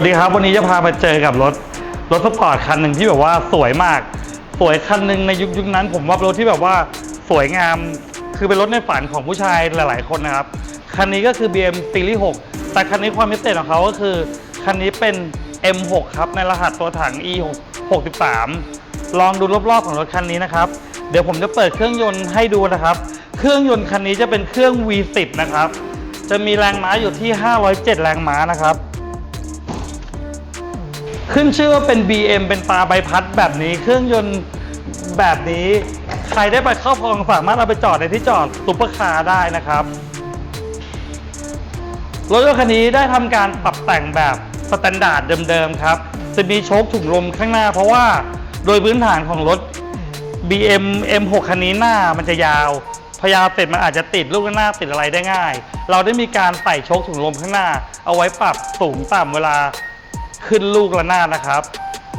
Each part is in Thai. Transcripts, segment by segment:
ัสดีครับวันนี้จะพาไปเจอกับรถรถสปอร์ตคันหนึ่งที่แบบว่าสวยมาก สวยคันหนึ่งในยุคยุคนั้น ผมว่ารถที่แบบว่าสวยงามคือเป็นรถในฝันของผู้ชายหลาย ๆ คนนะครับคันนี้ก็คือ BM Series 6 แต่คันนี้ความพิเศษของเขาก็คือคันนี้เป็น M6 ครับในรหัสตัวถัง E 63ลองดูรอบๆของรถคันนี้นะครับ เดี๋ยวผมจะเปิดเครื่องยนต์ให้ดูนะครับ เครื่องยนต์คันนี้จะเป็นเครื่อง V10 นะครับจะมีแรงม้าอยู่ที่ 507 แรงม้านะครับ ขึ้นชื่อว่าเป็น BM เป็นตาใบพัดแบบนี้ เครื่องยนต์แบบนี้ ใครได้ไปเข้าพองสามารถเอาไปจอดในที่จอดซุปเปอร์คาร์ได้นะครับ รถยนต์คันนี้ได้ทำการปรับแต่งแบบสแตนดาร์ดเดิมๆครับ จะมีโชคถุงลมข้างหน้า เพราะว่าโดยพื้นฐานของรถ BM M6 คันนี้หน้ามันจะยาวพยาเสร็จมันอาจจะติดลูกหน้าติดอะไรได้ง่าย เราได้มีการใส่โชคถุงลมข้างหน้า เอาไว้ปรับสูงต่ำเวลา ขึ้นลูกระนาดนะครับ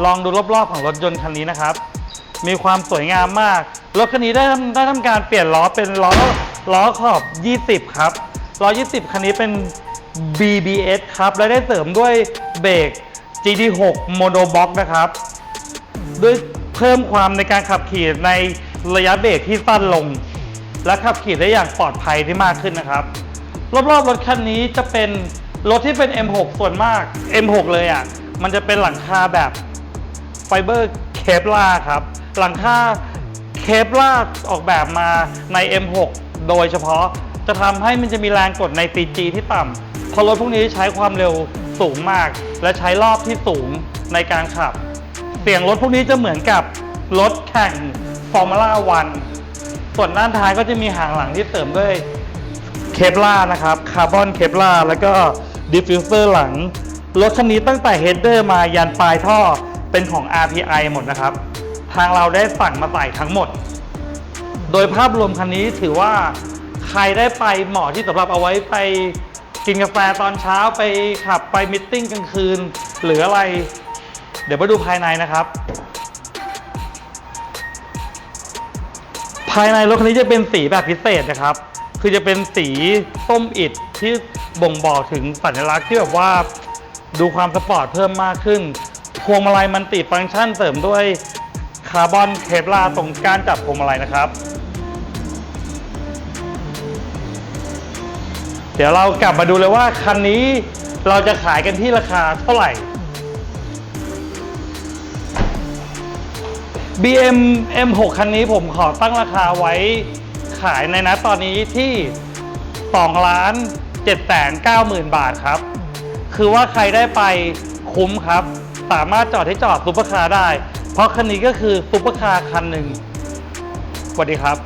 ลองดูรอบๆของรถยนต์คันนี้นะครับ มีความสวยงามมาก รถคันนี้ได้ทำได้ทำการเปลี่ยนล้อเป็นล้อล้อขอบ 20 ครับ ล้อ 20 คันนี้เป็น BBS ครับ และได้เสริมด้วยเบรก GT6 Mono Box นะครับ ด้วยเพิ่มความในการขับขี่ในระยะเบรกที่สั้นลง และขับขี่ได้อย่างปลอดภัยที่มากขึ้นนะครับ รอบๆรถคันนี้จะเป็น รถที่เป็น M6 ส่วนมาก M6 เลยอะ มันจะเป็นหลังคาแบบไฟเบอร์เคปลาครับ หลังคาเคปลาออกแบบมาใน M6 โดยเฉพาะจะทำให้มันจะมีแรงกดใน CG ที่ต่ำพราะรถพวกนี้ใช้ความเร็วสูงมาก และใช้รอบที่สูงในการขับ เสียงรถพวกนี้จะเหมือนกับรถแข่งฟอร์มูล่าวันส่วนด้านท้ายก็จะมีหางหลังที่เสริมด้วยเคปลานะครับ คาร์บอนเคปลาแล้วก็ ดิฟฟิวเซอร์หลัง รถคันนี้ตั้งแต่เฮดเดอร์มายันปลายท่อเป็นของ RPI หมดนะครับ ทางเราได้สั่งมาใส่ทั้งหมด โดยภาพรวมคันนี้ถือว่าใครได้ไปเหมาะที่สำหรับเอาไว้ไปกินกาแฟตอนเช้าไปขับไปมิทติ้งกลางคืน หรืออะไร เดี๋ยวมาดูภายในนะครับ ภายในรถคันนี้จะเป็นสีแบบพิเศษนะครับ คือจะเป็นสีส้มอิฐที่บ่งบอกถึงสัญลักษณ์ที่แบบว่าดูความสปอร์ตเพิ่มมากขึ้น พวงมาลัยมันติฟังก์ชันเสริมด้วยคาร์บอนเคปลาตรงก้านจับพวงมาลัยนะครับ เดี๋ยวเรากลับมาดูเลยว่าคันนี้เราจะขายกันที่ราคาเท่าไหร่ BM M6 คันนี้ผมขอตั้งราคาไว้ ขายในนัดตอนนี้ที่2ล้าน7หมื่นบาทครับ คือว่าใครได้ไปคุ้มครับ สามารถจอดที่จอดซุปเปอร์คาร์ได้ เพราะคันนี้ก็คือซุปเปอร์คาร์คันหนึ่งสวัสดีครับ